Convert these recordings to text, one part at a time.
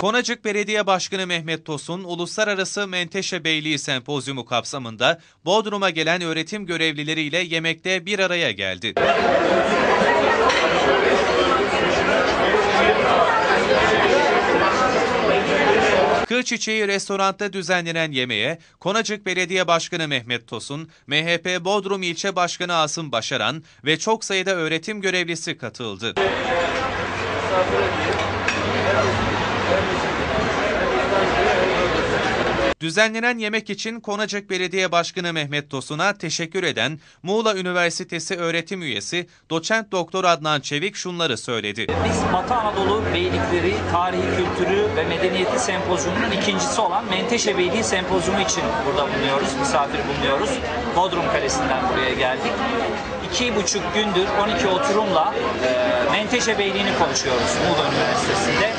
Konacık Belediye Başkanı Mehmet Tosun, Uluslararası Menteşe Beyliği Sempozyumu kapsamında Bodrum'a gelen öğretim görevlileriyle yemekte bir araya geldi. Kır Çiçeği restoranda düzenlenen yemeğe Konacık Belediye Başkanı Mehmet Tosun, MHP Bodrum İlçe Başkanı Asım Başaran ve çok sayıda öğretim görevlisi katıldı. Thank you. Düzenlenen yemek için Konacık Belediye Başkanı Mehmet Tosun'a teşekkür eden Muğla Üniversitesi öğretim üyesi doçent doktor Adnan Çevik şunları söyledi. Biz Batı Anadolu Beylikleri Tarihi Kültürü ve Medeniyeti Sempozyumu'nun ikincisi olan Menteşe Beyliği Sempozyumu için burada bulunuyoruz, misafir bulunuyoruz. Bodrum Kalesi'nden buraya geldik. İki buçuk gündür 12 oturumla e, Menteşe Beyliği'ni konuşuyoruz Muğla Üniversitesi'nde.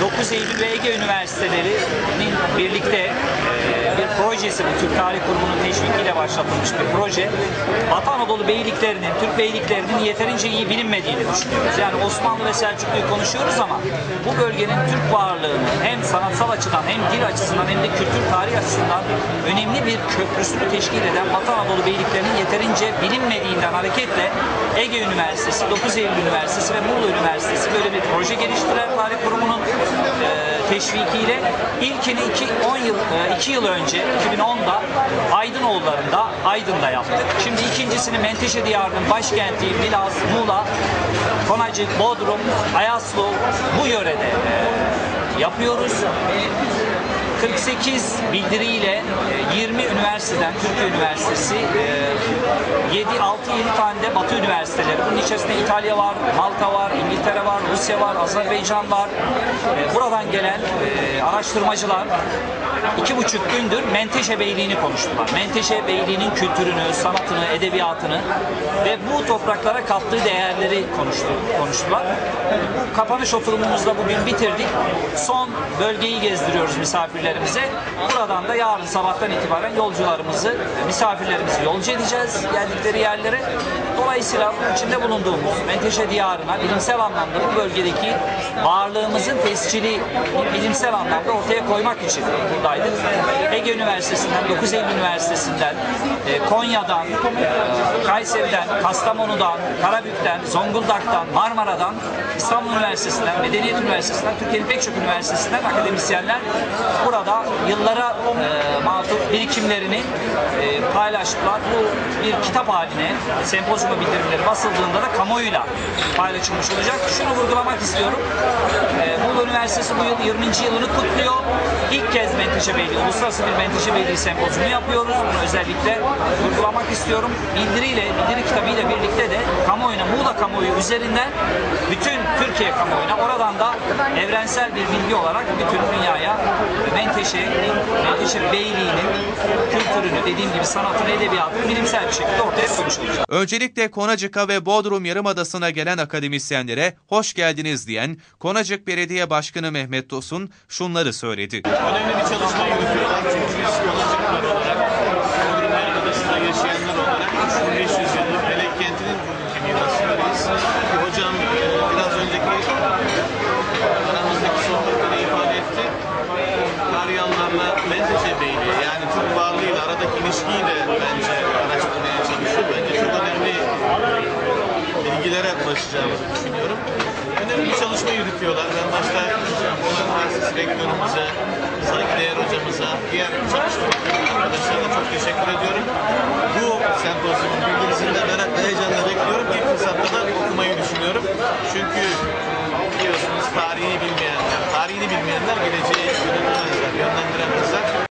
9 Eylül ve Ege Üniversiteleri'nin birlikte e, projesi bu Türk Tarih Kurumu'nun teşvikiyle başlatılmış bir proje. Batı Anadolu beyliklerinin, Türk beyliklerinin yeterince iyi bilinmediğini düşünüyoruz. Yani Osmanlı ve Selçuklu'yu konuşuyoruz ama bu bölgenin Türk varlığını hem sanatsal açıdan hem dil açısından hem de kültür tarih açısından önemli bir köprüsünü teşkil eden Batı Anadolu beyliklerinin yeterince bilinmediğinden hareketle Ege Üniversitesi, 9 Eylül Üniversitesi ve Muğla Üniversitesi böyle bir proje geliştiren tarih kurumunun teşvikiyle ilkini 2 10 yıl 2 yıl önce 2010'da Aydınoğulları'nda Aydın'da yaptık. Şimdi ikincisini Menteşe Diyarı'nın başkenti Bilhas, Muğla, Konacık, Bodrum, Ayaslu bu yörede e, yapıyoruz. 48 bildiriyle e, 20 üniversiteden, Türkiye Üniversitesi, 7 6 7 tane de Batı üniversiteleri. Bunun içerisinde İtalya var, Malta var, İngiltere var, Rusya var, Azerbaycan var. E, Buradan gelen e, araştırmacılar iki buçuk gündür Menteşe Beyliği'ni konuştular. Menteşe Beyliği'nin kültürünü, sanatını, edebiyatını ve bu topraklara kattığı değerleri konuştu, konuştular. Bu kapanış oturumumuzda bugün bitirdik. Son bölgeyi gezdiriyoruz misafirlerimize. Buradan da yarın sabahtan itibaren yolcularımızı, misafirlerimizi yolcu edeceğiz geldikleri yerlere. Dolayısıyla bu içinde bulunduğumuz Menteşe Diyarı'na bilimsel anlamda bu bölgedeki varlığımızın tescili bilimsel anlamda ortaya koymak için buradaydık. Ege Üniversitesi'nden, 9 Eylül Üniversitesi'nden, e, Konya'dan, e, Kayseri'den, Kastamonu'dan, Karabük'ten, Zonguldak'tan, Marmara'dan, İstanbul Üniversitesi'nden, Medeniyet Üniversitesi'nden, Türkiye'nin pek çok üniversitesinden akademisyenler burada yıllara e, birikimlerini e, paylaştılar. Bu bir kitap haline sempozyuma bildirimleri basıldığında da kamuoyuyla paylaşılmış olacak. Şunu vurgulamak istiyorum. E, Muğla Üniversitesi bu yıl 20. yılını kutluyor. İlk kez Menteşe Beyliği, Uluslararası bir Menteşe Beyliği sempozyumu yapıyoruz. Bunu özellikle vurgulamak istiyorum. Bildiriyle, bildiri kitabıyla birlikte de kamuoyuna, Muğla kamuoyu üzerinden bütün Türkiye kamuoyuna oradan da evrensel bir bilgi olarak bütün dünyaya Menteşe'nin, Menteşe Beyliği'nin kültürünü, dediğim gibi sanatını, edebiyatını bilimsel bir şekilde ortaya koymuş olacak. Öncelikle Konacık'a ve Bodrum Yarımadası'na gelen akademisyenlere hoş geldiniz diyen Konacık Belediye Başkanı Mehmet Tosun şunları söyledi. önemli bir çalışma yürütüyorlar. Çünkü biz Konacıklar olarak, Bodrum Yarımadası'nda yaşayanlar ulaşacağımızı düşünüyorum. Önemli bir çalışma yürütüyorlar. Ben başta Konak Üniversitesi Rektörümüze, saygıdeğer hocamıza, diğer çalışma arkadaşlarına çok teşekkür ediyorum. Bu sempozyumun bilgilisini de merak ve heyecanla bekliyorum. İlk fırsatta da okumayı düşünüyorum. Çünkü biliyorsunuz tarihini bilmeyenler, tarihini bilmeyenler geleceği.